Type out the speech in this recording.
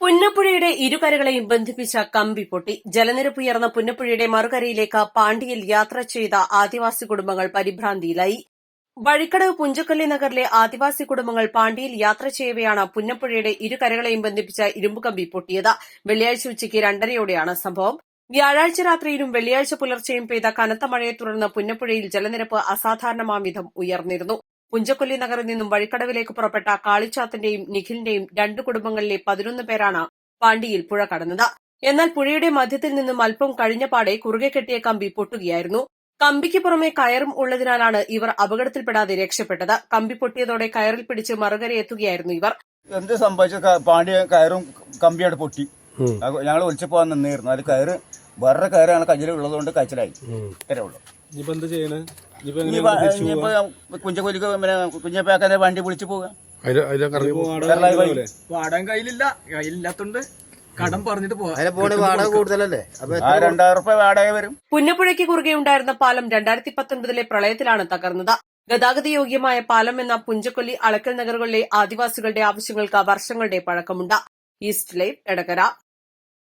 പുന്നപ്പുഴയുടെ ഇരുകരകളെയും ബന്ധിപ്പിച്ച കമ്പി പൊട്ടി. ജലനിരപ്പ് ഉയർന്ന പുന്നപ്പുഴയുടെ മറുകരയിലേക്ക് പാണ്ടിയിൽ യാത്ര ചെയ്ത ആദിവാസി കുടുംബങ്ങൾ പരിഭ്രാന്തിയിലായി. വഴിക്കടവ് പുഞ്ചക്കല്ലി നഗറിലെ ആദിവാസി കുടുംബങ്ങൾ പാണ്ടിയിൽ യാത്ര ചെയ്യവെയാണ് പുന്നപ്പുഴയുടെ ഇരുകരകളെയും ബന്ധിപ്പിച്ച ഇരുമ്പുകമ്പി പൊട്ടിയത്. വെള്ളിയാഴ്ച ഉച്ചയ്ക്ക് രണ്ടരയോടെയാണ് സംഭവം. വ്യാഴാഴ്ച രാത്രിയിലും വെള്ളിയാഴ്ച പുലർച്ചെയും പെയ്ത കനത്ത മഴയെ തുടർന്ന് പുന്നപ്പുഴയിൽ ജലനിരപ്പ് അസാധാരണമാം വിധം ഉയർന്നിരുന്നു. പുഞ്ചക്കൊല്ലി നഗറിൽ നിന്നും വഴിക്കടവിലേക്ക് പുറപ്പെട്ട കാളിച്ചാത്തിന്റെയും നിഖിലിന്റെയും രണ്ട് കുടുംബങ്ങളിലെ പതിനൊന്ന് പേരാണ് പാണ്ടിയിൽ പുഴ കടന്നത്. എന്നാൽ പുഴയുടെ മധ്യത്തിൽ നിന്നും അല്പം കഴിഞ്ഞ പാടെ കുറുകെ കെട്ടിയ കമ്പി പൊട്ടുകയായിരുന്നു. കമ്പിക്ക് പുറമെ കയറും ഉള്ളതിനാലാണ് ഇവർ അപകടത്തിൽപ്പെടാതെ രക്ഷപ്പെട്ടത്. കമ്പി പൊട്ടിയതോടെ കയറിൽ പിടിച്ച് മറുകര എത്തുകയായിരുന്നു ഇവർ. എന്ത് സംഭവിച്ച? പാണ്ടിയ പാണ്ടി കയറും കമ്പിയോട് പൊട്ടി. ഞങ്ങൾ ഒളിച്ചു പോകാൻ നിന്നിരുന്നു അത് കയറ് വേറെ കയറാണ് കയ്യിലുള്ളതുകൊണ്ട് കച്ചിലായി ഇത്രേ ഉള്ളൂ. ഇനിയിപ്പോ എന്താ ചെയ്യണേ? ഇനിയിപ്പോ കുഞ്ചക്കൊലിക്ക് പിന്നെ കുഞ്ഞപ്പാക്കാന്റെ വണ്ടി വിളിച്ചു. വാടാൻ കയ്യിലില്ല. കയ്യിലില്ലാത്തോണ്ട് കടം പറഞ്ഞിട്ട് വാടക കൂടുതലല്ലേ? ആ രണ്ടായിരം റുപ്യ വാടക വരും. പുന്നപ്പുഴയ്ക്ക് കുറുകെ ഉണ്ടായിരുന്ന പാലം രണ്ടായിരത്തി പത്തൊൻപതിലെ പ്രളയത്തിലാണ് തകർന്നത്. ഗതാഗത യോഗ്യമായ പാലം എന്ന പുഞ്ചക്കൊല്ലി അളക്കൽ നഗറുകളിലെ ആദിവാസികളുടെ ആവശ്യങ്ങൾക്ക് വർഷങ്ങളുടെ പഴക്കമുണ്ട്. East life Edakkara